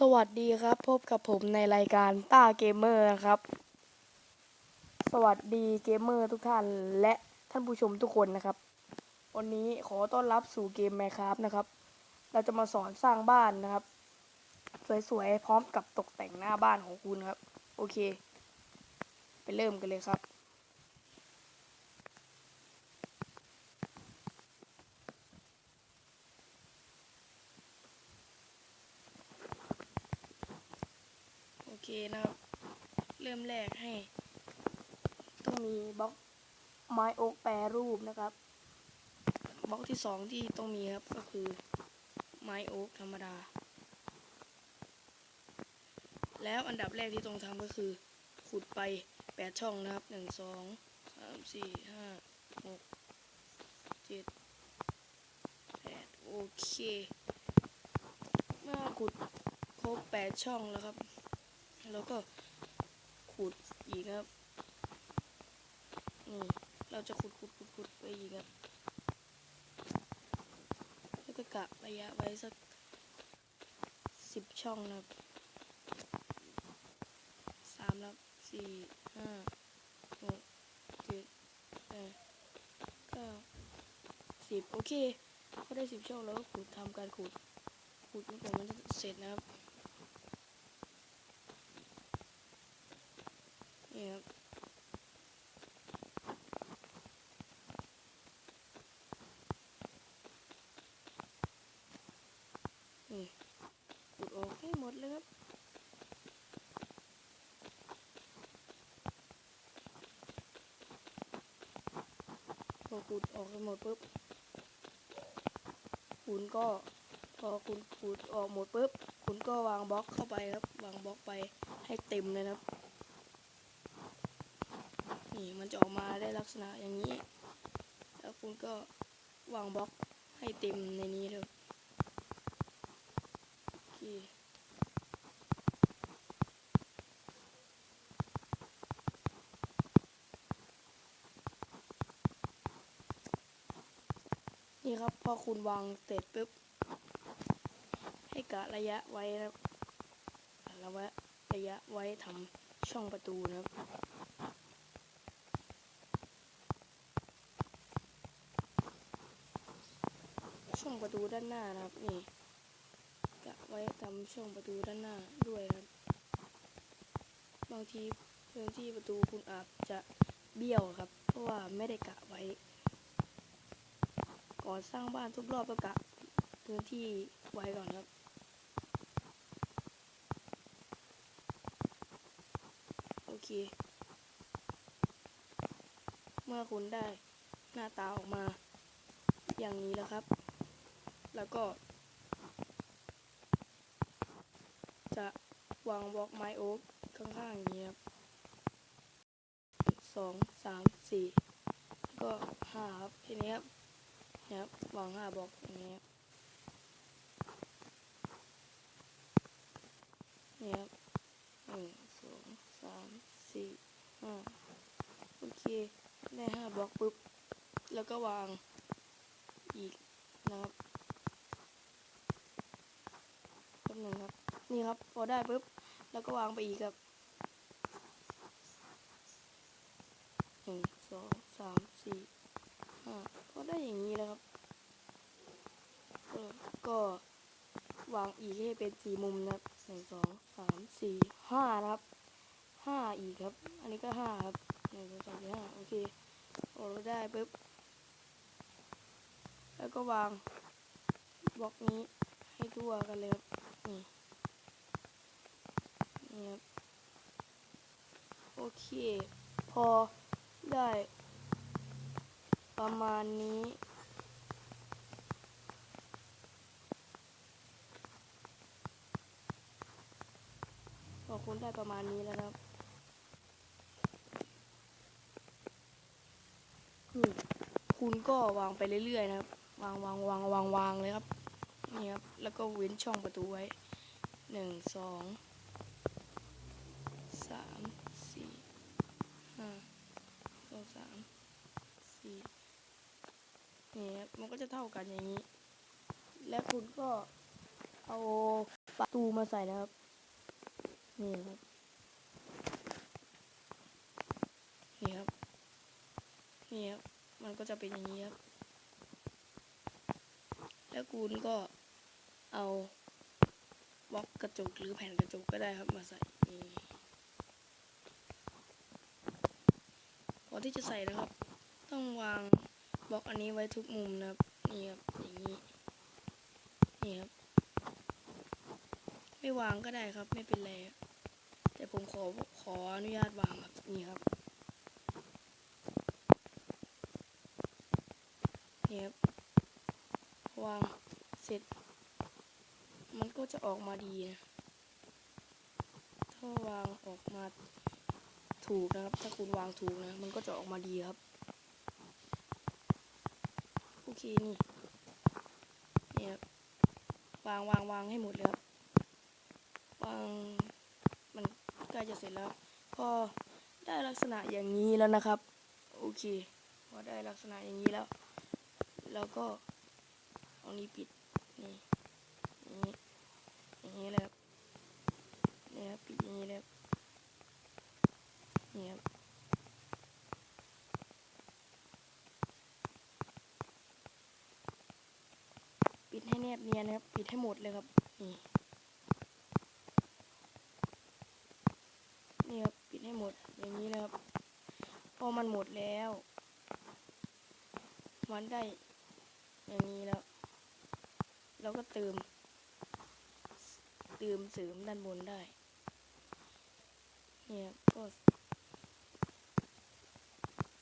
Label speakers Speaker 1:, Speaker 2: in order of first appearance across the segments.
Speaker 1: สวัสดีครับ พบกับผมในรายการต้าเกมเมอร์นะครับ สวัสดีเกมเมอร์ทุกท่านและท่านผู้ชมทุกคนนะครับ วันนี้ขอต้อนรับสู่เกม Minecraft นะครับ เราจะมาสอนสร้างบ้านนะครับ สวยๆ พร้อมกับตกแต่งหน้าบ้านของคุณครับ โอเค ไปเริ่มกันเลยครับ เคนะครับ เริ่มแรกให้ ต้องมีบล็อกไม้โอ๊กแปรรูปนะครับ บล็อกที่สองที่ต้องมีครับก็คือ ไม้โอ๊กธรรมดา แล้วอันดับแรกที่ต้องทำก็คือ ขุดไปแปดช่องนะครับหนึ่งสองสามสี่ห้าหกเจ็ดแปดโอเค เมื่อขุดครบแปดช่องแล้วครับ แล้วก็ขุดอีกครับนี่เราจะขุดขุดขุดขุดไปอีกครับ แล้วก็กะระยะไว้สักสิบช่องนะครับสามแล้วสี่ห้าหกเจ็ดแปดเก้าสิบโอเคพอได้สิบช่องแล้วก็ขุดทำการขุดขุดจนกว่ามันจะเสร็จนะครับ นี่ครับ นี่ขุดออกให้หมดเลยครับพอขุดออกให้หมดปุ๊บคุณก็พอคุณขุดออกหมดปุ๊บคุณก็วางบล็อกเข้าไปครับ วางบล็อกไปให้เต็มเลยครับ นี่มันจะออกมาได้ลักษณะอย่างนี้ แล้วคุณก็วางบล็อกให้เต็มในนี้เลย โอเคนี่ครับพอคุณวางเสร็จปุ๊บ ให้กะระยะไว้นะครับกะระยะระยะไว้ทำช่องประตูนะครับช่องประตูด้านหน้านะครับนี่ ไว้ทำช่องประตูด้านหน้าด้วยนะครับบางทีพื้นที่ประตูคุณอาจจะเบี้ยวครับ เพราะว่าไม่ได้กะไว้ ก่อนสร้างบ้านทุกรอบก็กะพื้นที่ไว้ก่อนครับโอเค เมื่อคุณได้หน้าตาออกมาอย่างนี้แล้วครับ แล้วก็ จะ วางบล็อกไม้โอ๊กข้างๆอย่างนี้ครับสองสามสี่ก็ห้าครับทีนี้ครับเนี่ยครับวางห้าบล็อกอย่างนี้ครับนี่ครับหนึ่งสองสามสี่ห้าโอเคได้ห้าบล็อกปุ๊บ แล้วก็วางอีกนะครับแป๊บหนึงครับ นี่ครับ พอได้ปุ๊บ แล้วก็วางไปอีกครับหนึ่งสองสามสี่ห้าก็ได้อย่างนี้แล้วครับก็วางอีกให้เป็นสี่มุมนะครับหนึ่งสองสามสี่ห้านะครับห้าอีกครับ อันนี้ก็ห้าครับหนึ่งสองสามสี่ห้าโอเคพอเราได้ปุ๊บแล้วก็วางบล็อกนี้ให้ทั่วกันเลยครับนี่ นี่ครับโอเค พอได้ ประมาณนี้ พอคุณได้ประมาณนี้แล้วครับนี่คุณก็วางไปเรื่อยๆนะครับ วางวางวางวางวางเลยครับ นี่ครับ แล้วก็เว้นช่องประตูไว้หนึ่งสอง สาม สี่ ห้าสองสาม สี่นี่ครับ มัน ก็จะเท่ากันอย่างนี้ และคุณก็เอาประตูมาใส่นะครับ นี่ครับ นี่ครับ นี่ครับ มันก็จะเป็นอย่างนี้ครับ แล้วคุณก็เอาบล็อกกระจกหรือแผ่นกระจกก็ได้ครับมาใส่นี่ก่อนที่จะใส่นะครับ ต้องวาง บล็อกอันนี้ไว้ทุกมุมนะครับนี่ครับอย่างนี้นี่ครับ ไม่วางก็ได้ครับ ไม่เป็นไรแต่ผมขอขออนุญาตวางครับนี่ครับนี่ครับวางเสร็จ มันก็จะออกมาดีนะถ้าวางออกมาถูกนะครับ ถ้าคุณวางถูกนะ มันก็จะออกมาดีครับ เคนี่นี่ครับวางวางวางให้หมดเลยครับวางมันใกล้จะเสร็จแล้วพอได้ลักษณะอย่างนี้แล้วนะครับ โอเคพอได้ลักษณะอย่างนี้แล้ว แล้วก็เอานี้ปิดนี่นี่อย่างนี้เลยครับนี่ครับปิดอย่างนี้เลยครับนี่ครับ ปิดให้แนบเนียนนะครับ ปิดให้หมดเลยครับ นี่ นี่ครับปิดให้หมดอย่างนี้เลยครับ พอมันหมดแล้ว มันได้ อย่างนี้แล้ว เราก็เติม เติมเสริมด้านบนได้ เนี่ยก็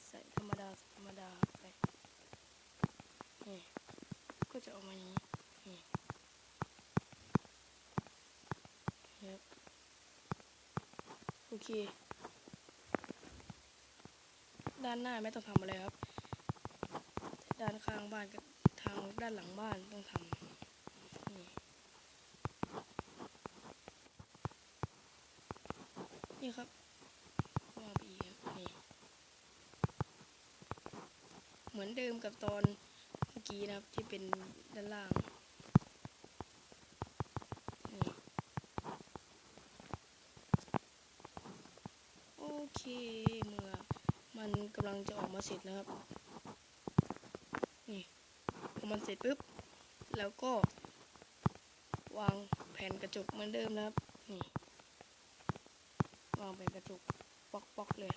Speaker 1: ใส่ธรรมดาธรรมดาไป นี่ก็จะออกมาอย่างนี้ ครับโอเค ด้านหน้าไม่ต้องทำอะไรครับ ด้านข้างบ้านกับทางด้านหลังบ้านต้องทำนี่ครับวางไปอีกครับนี่เหมือนเดิมกับตอนเมื่อกี้นะครับที่เป็นด้านล่าง นี่ โอเค เมื่อมันกำ ลังจะออกมาเสร็จนะครับ นี่พอมันเสร็จปุ๊บ แล้วก็ วางแผ่นกระจกเหมือนเดิมนะครับ นี่ วางแผ่นกระจกปอกๆเลย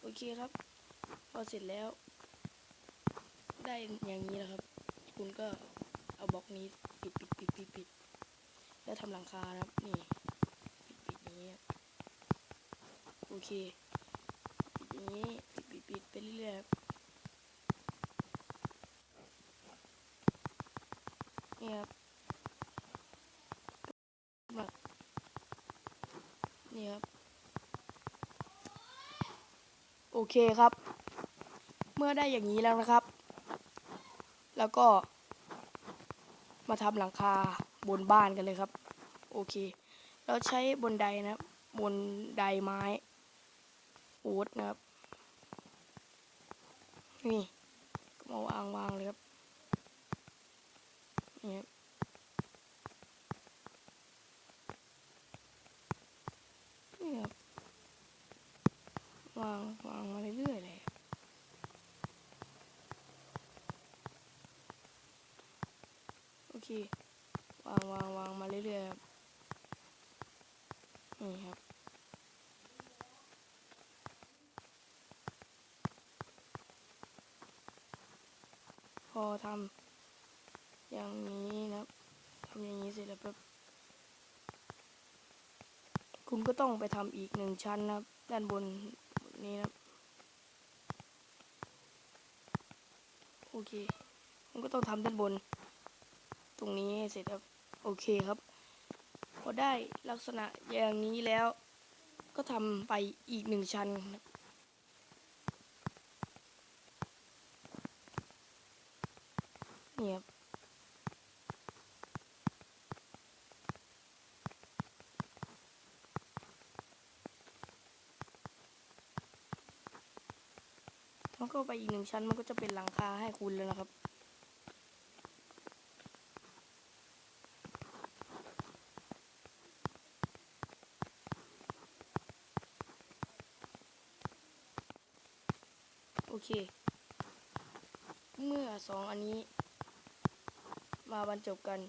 Speaker 1: โอเคครับ พอเสร็จแล้ว ได้อย่างนี้แล้วครับ คุณก็เอาบล็อกนี้ปิดปิดปิดปิดปิด แล้วทำหลังคาครับนี่ปิดปิดนี้โอเคปิดอย่างนี้ปิดปิดปิดไปเรื่อยๆครับนี่ครับมานี่ครับโอเคครับ เมื่อได้อย่างนี้แล้วนะครับ แล้วก็มาทำหลังคา บนบ้านกันเลยครับ โอเค เราใช้บนไดนะครับ บนไดไม้โอ๊ตนะครับ นี่มาวางวางเลยครับนี่ครับนี่ครับวางวางมาเรื่อยๆเลยโอเค วางวางวางมาเรื่อยๆครับนี่ครับ พ อทำอย่างนี้นะครับทำอย่างนี้เสร็จแล้วปุ๊บคุณก็ต้องไปทำอีกหนึ่งชั้นนะครับ ด้านบนนี้นะครับโอเคคุณก็ต้องทำด้านบน ตรงนี้เสร็จครับโอเคครับ พอได้ลักษณะอย่างนี้แล้ว ก็ทำไปอีกหนึ่งชั้นครับ นี่ครับแล้วก็ไปอีกหนึ่งชั้นมันก็จะเป็นหลังคาให้คุณแล้วนะครับโอเค เมื่อสองอันนี้ มาบรรจบกัน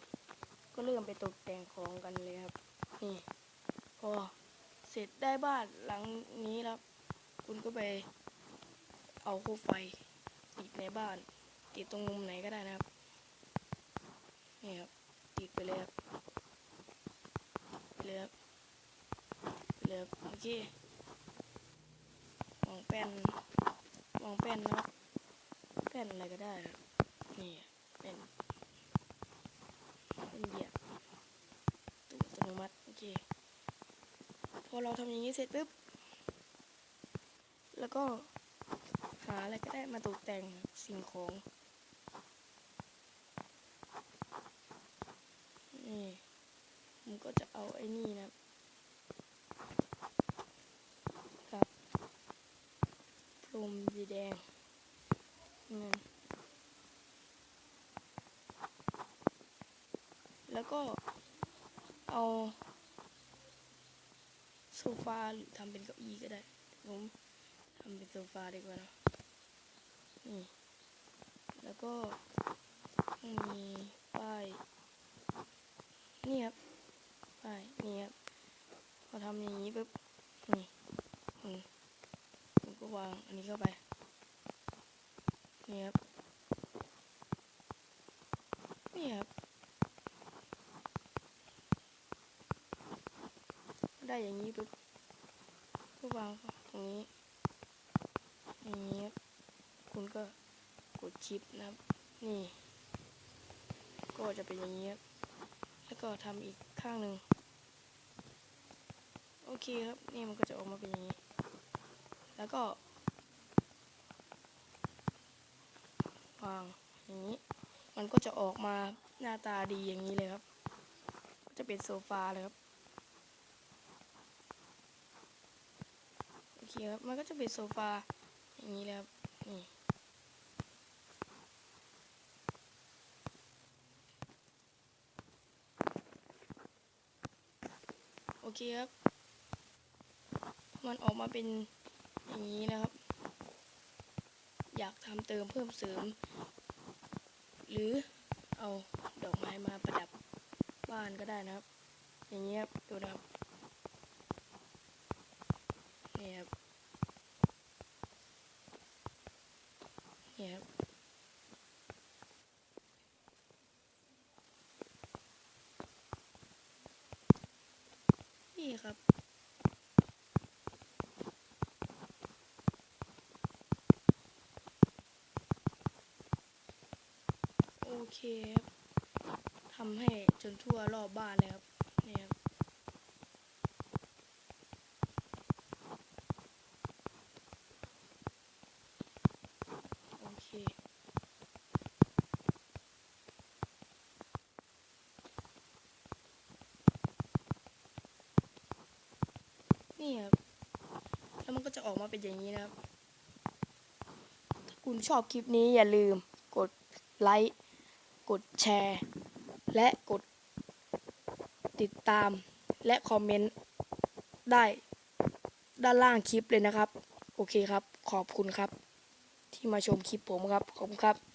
Speaker 1: ก็เริ่มไปตกแต่งของกันเลยครับ นี่ พอเสร็จได้บ้านหลังนี้แล้วคุณก็ไป เอาโคมไฟ ติดในบ้าน ติดตรงมุมไหนก็ได้นะครับ นี่ครับ ติดไปเลยครับเลยครับเลยครับโอเควางแป้นวางแป้นนะครับแป้นอะไรก็ได้ครับนี่เป็นเป็นเหยียบตู้อัตโนมัติโอ เค พอเราทำอย่างนี้เสร็จปุ๊บ แล้วก็หาอะไรก็ได้มาตกแต่งสิ่งของ นี่ผมก็จะเอาไอ้นี่นะครับกับพรมสีแดงเงินแล้วก็เอา ฟาหรือทำเป็นเก้าอี้ก็ได้ ผมทำเป็นโซฟาดีกว่านะนี่แล้วก็มีป้ายนี่ครับป้ายนี่ครับพอทำอย่างนี้ปุ๊บนี่อืมผมก็วางอันนี้เข้าไปนี่ครับนี่ครับ ได้อย่างนี้ปุ๊บก็วางตรงนี้อย่างนี้คุณก็กดชิปนะครับ นี่ ก็จะเป็นอย่างนี้ครับแล้วก็ทำอีกข้างหนึ่งโอเคครับ นี่มันก็จะออกมาเป็นอย่างนี้ แล้วก็วางอย่างนี้ มันก็จะออกมาหน้าตาดีอย่างนี้เลยครับ ก็จะเป็นโซฟาเลยครับ โอเครับมันก็จะเป็นโซฟาอย่างนี้เลยครับนี่โอเคครับ มันออกมาเป็นอย่างนี้นะครับ อยากทำเติมเพิ่มเสริม หรือเอาดอกไม้มาประดับบ้านก็ได้นะครับ อย่างนี้ครับ ดูนะครับนี่ครับ นี่ครับ นี่ครับ โอ เคครับทำให้จนทั่วรอบบ้านเลยครับนี่ครับโอเคนี่ครับแล้วมันก็จะออกมาเป็นอย่างนี้นะครับ ถ้าคุณชอบคลิปนี้อย่าลืมกดไลค์ กดแชร์ และกด ติดตามและคอมเมนต์ได้ด้านล่างคลิปเลยนะครับ โอเคครับ ขอบคุณครับ ที่มาชมคลิปผมครับ ขอบคุณครับ